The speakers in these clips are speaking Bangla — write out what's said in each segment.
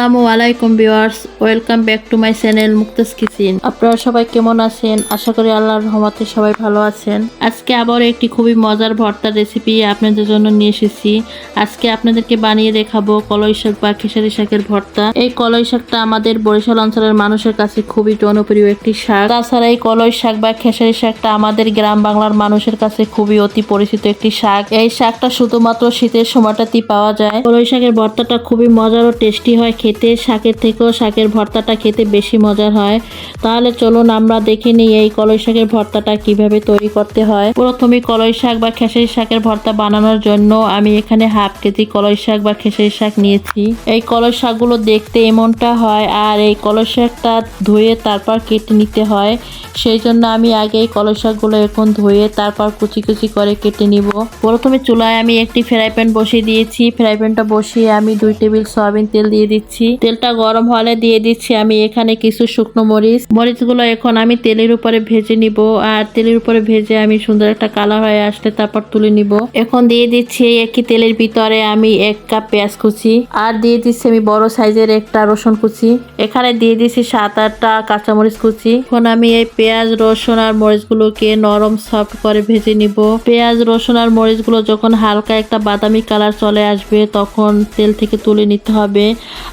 আসসালামু আলাইকুম viewers, welcome back to my channel Mukta's kitchen. আপনারা সবাই কেমন আছেন? আশা করি আল্লাহর রহমতে সবাই ভালো আছেন। আজকে আবার একটি খুবই মজার ভর্তার রেসিপি আপনাদের জন্য নিয়ে এসেছি। আজকে আপনাদেরকে বানিয়ে দেখাবো কলই শাক বা খেসারি শাকের ভর্তা। এই কলই শাকটা আমাদের বরিশাল অঞ্চলের মানুষের কাছে খুবই জনপ্রিয় একটি শাক। তাছাড়া এই কলই শাক বা খেসারি শাকটা আমাদের গ্রাম বাংলার মানুষের কাছে খুবই অতি পরিচিত একটি শাক। এই শাকটা শুধুমাত্র শীতের সময়টাতেই পাওয়া যায়। কলই শাকের ভর্তাটা খুবই মজার ও টেস্টি হয় খেতে, শাকের থেকেও শাকের ভর্তাটা খেতে বেশি মজার হয়। তাহলে চলুন আমরা দেখে নিই এই কলই শাকের ভর্তাটা কীভাবে তৈরি করতে হয়। প্রথমে কলই শাক বা খেসারি শাকের ভর্তা বানানোর জন্য আমি এখানে হাফ কেজি কলই শাক বা খেসারি শাক নিয়েছি। এই কলই শাকগুলো দেখতে এমনটা হয়, আর এই কলই শাকটা ধুয়ে তারপর কেটে নিতে হয়। সেই জন্য আমি আগে এই কলই শাকগুলো এখন ধুয়ে তারপর কুচি কুচি করে কেটে নিব। প্রথমে চুলায় আমি একটি ফ্রাই প্যান বসিয়ে দিয়েছি। ফ্রাই প্যানটা বসিয়ে আমি দুই টেবিল সয়াবিন তেল দিয়ে দিচ্ছি। তেলটা গরম হলে দিয়ে দিচ্ছি আমি এখানে কিছু শুকনো মরিচ। মরিচগুলো এখন আমি তেলের উপরে ভেজে নিব আর তেলের উপরে ভেজে আমি সুন্দর একটা কালার হয়ে আসলে তারপর তুলে নিব। এখন দিয়ে দিচ্ছি একই তেলের ভিতরে আমি এক কাপ পেঁয়াজ কুচি আর দিয়ে দিচ্ছি আমি বড় সাইজের একটা রসুন কুচি। এখানে দিয়ে দিচ্ছি সাত আটটা কাঁচামরিচ কুচি। এখন আমি এই পেঁয়াজ, রসুন আর মরিচগুলোকে নরম সফট করে ভেজে নিব। পেঁয়াজ, রসুন আর মরিচগুলো যখন হালকা একটা বাদামি কালার চলে আসবে তখন তেল থেকে তুলে নিতে হবে।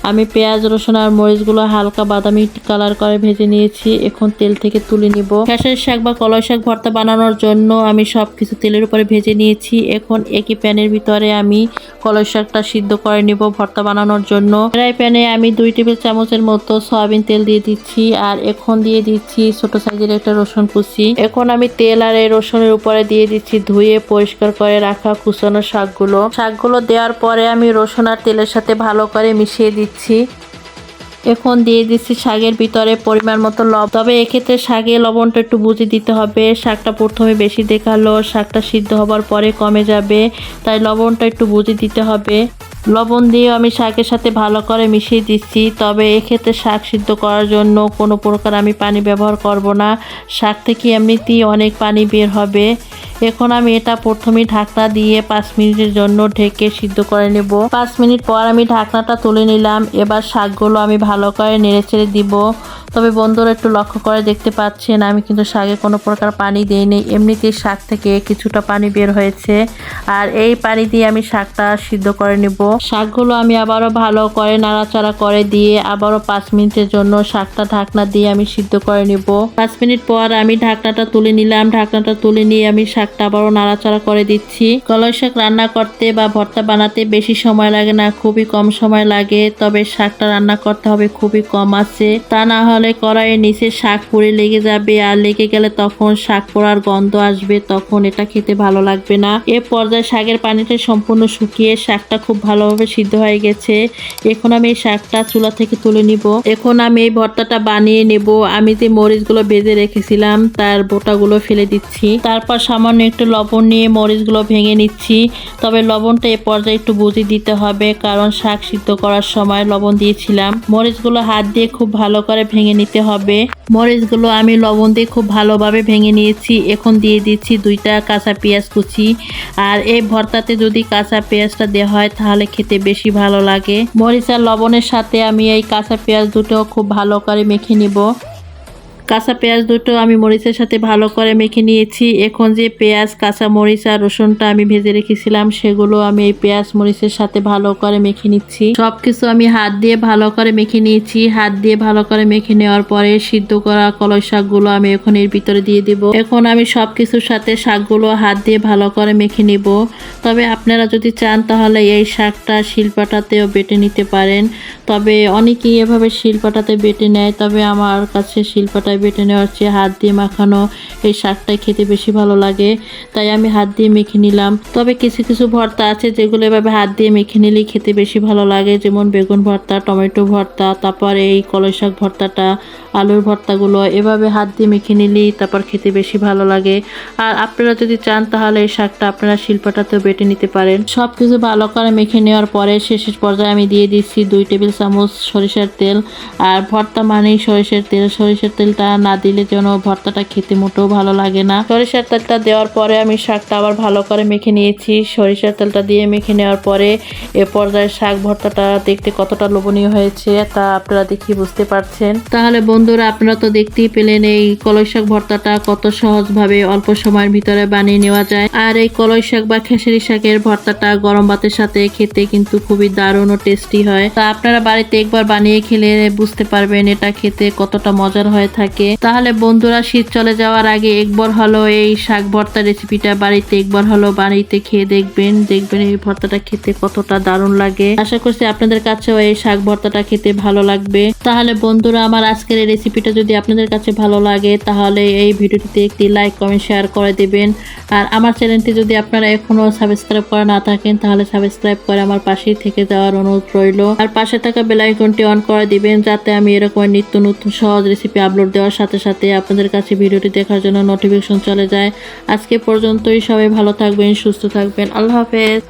আমি পেঁয়াজ, রসুন আর মরিচগুলো হালকা বাদামি কালার করে ভেজে নিয়েছি। এখন তেল থেকে তুলে নিব। খেসারির শাক বা কলই শাক ভর্তা বানানোর জন্য আমি সব কিছু তেলের উপরে ভেজে নিয়েছি। এখন একই প্যানের ভিতরে আমি কলই শাকটা সিদ্ধ করে নিব ভর্তা বানানোর জন্য। ফ্রাই প্যানে আমি দুই টেবিল চামচের মতো সয়াবিন তেল দিয়ে দিচ্ছি আর এখন দিয়ে দিচ্ছি ছোট সাইজের একটা রসুন কুচি। এখন আমি তেল আর এই রসুনের উপরে দিয়ে দিচ্ছি ধুয়ে পরিষ্কার করে রাখা কুচানো শাকগুলো। শাকগুলো দেওয়ার পরে আমি রসুন আর তেলের সাথে ভালো করে মিশিয়ে দিচ্ছি। এখন দিয়ে দিচ্ছি শাকের ভিতরে পরিমাণ মতো লব তবে এক্ষেত্রে শাকে লবণটা একটু বুঝে দিতে হবে। শাকটা প্রথমে বেশি দেখাল, শাকটা সিদ্ধ হবার পরে কমে যাবে, তাই লবণটা একটু বুঝে দিতে হবে। লবণ দিয়ে আমি শাকের সাথে ভালো করে মিশিয়ে দিচ্ছি। তবে এক্ষেত্রে শাক সিদ্ধ করার জন্য কোনো প্রকার আমি পানি ব্যবহার করব না। শাক থেকে এমনিতেই অনেক পানি বের হবে। এখন আমি এটা প্রথমে ঢাকনা দিয়ে পাঁচ মিনিটের জন্য ঢেকে সিদ্ধ করে নেব। পাঁচ মিনিট পর আমি ঢাকনাটা তুলে নিলাম। এবার শাকগুলো আমি ভালো করে নেড়ে ছেড়ে দিব। তবে বন্ধুরা একটু লক্ষ্য করে দেখতে পাচ্ছেন, আমি কিন্তু শাকে কোনো প্রকার পানি দিইনি। এমনিতেই শাক থেকে কিছুটা পানি বের হয়েছে। আর এই পানি দিয়ে আমি শাকটা সিদ্ধ করে নেব। শাকগুলো আমি আবারও ভালো করে নাড়াচাড়া করে দিয়ে আবারও পাঁচ মিনিটের জন্য শাকটা ঢাকনা দিয়ে আমি সিদ্ধ করে নেব। পাঁচ মিনিট পর আমি ঢাকনাটা তুলে নিলাম। ঢাকনাটা তুলে নিয়ে আমি শাকটা আবারও নাড়াচাড়া করে দিচ্ছি। কলই শাক রান্না করতে বা ভর্তা বানাতে বেশি সময় লাগে না, খুবই কম সময় লাগে, তবে শাকটা রান্না করতে হবে, খুবই কম আছে। তা না হলে কড়াইয়ের নিচে শাক পুড়ে লেগে যাবে আর লেগে গেলে তখন শাক পোড়ার গন্ধ আসবে, তখন এটা খেতে ভালো লাগবে না। এ পর্যায়ে শাকের পানিটা সম্পূর্ণ শুকিয়ে শাকটা খুব ভালোভাবে সিদ্ধ হয়ে গেছে। এখন আমি এই শাকটা চুলা থেকে তুলে নিব। এখন আমি এই ভর্তাটা বানিয়ে নেব। আমি যে মরিচগুলো বেজে রেখেছিলাম, তার বোটাগুলো ফেলে দিচ্ছি। তারপর সামান্য একটু লবণ নিয়ে মরিচগুলো ভেঙে নিচ্ছি। তবে লবণটা এ পর্যায়ে একটু বুঝে দিতে হবে, কারণ শাক সিদ্ধ করার সময় লবণ দিয়েছিলাম। মরিচগুলো হাত দিয়ে খুব ভালো করে ভেঙে নিতে হবে। মরিচগুলো আমি লবণ দিয়ে খুব ভালোভাবে ভেঙে নিয়েছি। এখন দিয়ে দিচ্ছি দুইটা কাঁচা পেঁয়াজ কুচি। আর এই ভর্তাতে যদি কাঁচা পেঁয়াজটা দেওয়া হয়, তাহলে খেতে বেশি ভালো লাগে। মরিচ আর লবণের সাথে আমি এই কাঁচা পেঁয়াজ দুটো খুব ভালো করে মেখে নিব। কাঁচা পেঁয়াজ দুটো আমি মরিচের সাথে ভালো করে মেখে নিয়েছি। এখন যে পেঁয়াজ, কাঁচা মরিচ আর রসুনটা আমি ভেজে রেখেছিলাম, সেগুলো আমি এই পেঁয়াজ মরিচের সাথে ভালো করে মেখে নিচ্ছি। সব কিছু আমি হাত দিয়ে ভালো করে মেখে নিয়েছি। হাত দিয়ে ভালো করে মেখে নেওয়ার পরে সিদ্ধ করা কলই শাকগুলো আমি এখন এর ভিতরে দিয়ে দিব। এখন আমি সব কিছুর সাথে শাকগুলো হাত দিয়ে ভালো করে মেখে নিব। তবে আপনারা যদি চান তাহলে এই শাকটা শিলপাটাতেও বেটে নিতে পারেন। তবে অনেকেই এভাবে শিলপাটাতে বেটে নেয়, তবে আমার কাছে শিলপাটায় বেটে নেওয়ার চেয়ে হাত দিয়ে মাখানো এই শাকটাই খেতে বেশি ভালো লাগে। তাই আমি হাত দিয়ে মেখে নিলাম। তবে কিছু কিছু ভর্তা আছে যেগুলো এভাবে হাত দিয়ে মেখে নিলেই খেতে বেশি ভালো লাগে। যেমন বেগুন ভর্তা, টমেটো ভর্তা, তারপর এই কলই শাক ভর্তাটা, আলুর ভর্তাগুলো এভাবে হাত দিয়ে মেখে নিলেই তারপর খেতে বেশি ভালো লাগে। আর আপনারা যদি চান তাহলে এই শাকটা আপনারা শিল্পটাতেও বেটে নিতে পারেন। সব কিছু ভালো করে মেখে নেওয়ার পরে শেষের পর্যায়ে আমি দিয়ে দিচ্ছি দুই টেবিল চামচ সরিষার তেল। আর ভর্তা মানেই সরিষার তেল। সরিষার তেলটা না দিলে যেন ভর্তাটা খেতে মোটেও ভালো লাগে না। সরিষার তেলটা দেওয়ার পরে আমি শাকটা আবার ভালো করে মেখে নিয়েছি। সরিষার তেলটা দিয়ে মেখে নেওয়ার পরে এ পর্যায়ে শাক ভর্তাটা দেখতে কতটা লোভনীয় হয়েছে তা আপনারা দেখি বুঝতে পারছেন। তাহলে বন্ধুরা, আপনারা তো দেখতেই পেলেন এই কলই শাক ভর্তাটা কত সহজভাবে অল্প সময়ের ভিতরে বানিয়ে নেওয়া যায়। আর এই কলই শাক বা খেসারি শাকের ভর্তাটা গরম ভাতের সাথে খেতে কিন্তু খুবই দারুণ ও টেস্টি হয়। তা আপনারা বাড়িতে একবার বানিয়ে খেলে বুঝতে পারবেন এটা খেতে কতটা মজার হয়ে থাকে। তাহলে বন্ধুরা, শীত চলে যাওয়ার আগে একবার হলো এই শাক ভর্তা রেসিপিটা বাড়িতে, একবার হলো বাড়িতে খেয়ে দেখবেন। দেখবেন এই ভর্তাটা খেতে কতটা দারুণ লাগে। আশা করছি আপনাদের কাছেও এই শাক ভর্তাটা খেতে ভালো লাগবে। তাহলে বন্ধুরা, আমার আজকের এই রেসিপিটা যদি আপনাদের কাছে ভালো লাগে, তাহলে এই ভিডিওটিতে একটি লাইক কমেন্ট শেয়ার করে দেবেন। আর আমার চ্যানেলটি যদি আপনারা এখনও সাবস্ক্রাইব করা না থাকেন, তাহলে সাবস্ক্রাইব করে আমার পাশেই থেকে যাওয়ার অনুরোধ রইল। আর পাশে থাকা বেল আইকনটি অন করে দিবেন, যাতে আমি এরকম নিত্য নতুন সহজ রেসিপি আপলোড দেওয়ার সাথে সাথে আপনাদের কাছে ভিডিওটি দেখার জন্য নোটিফিকেশন চলে যায়। আজকে পর্যন্তই সবাই ভালো থাকবেন, সুস্থ থাকবেন। আল্লাহ হাফেজ।